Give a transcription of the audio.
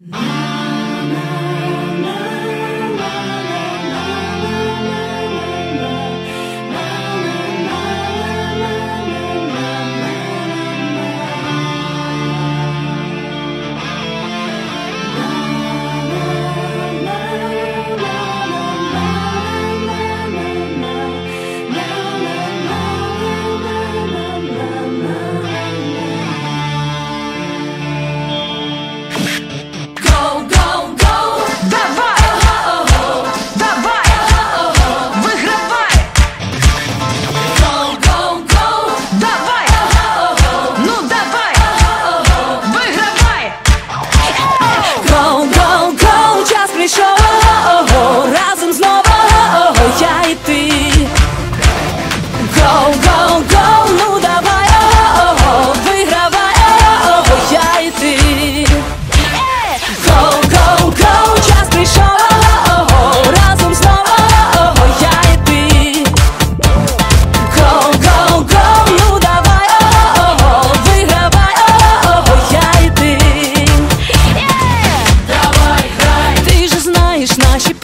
My знаєш наші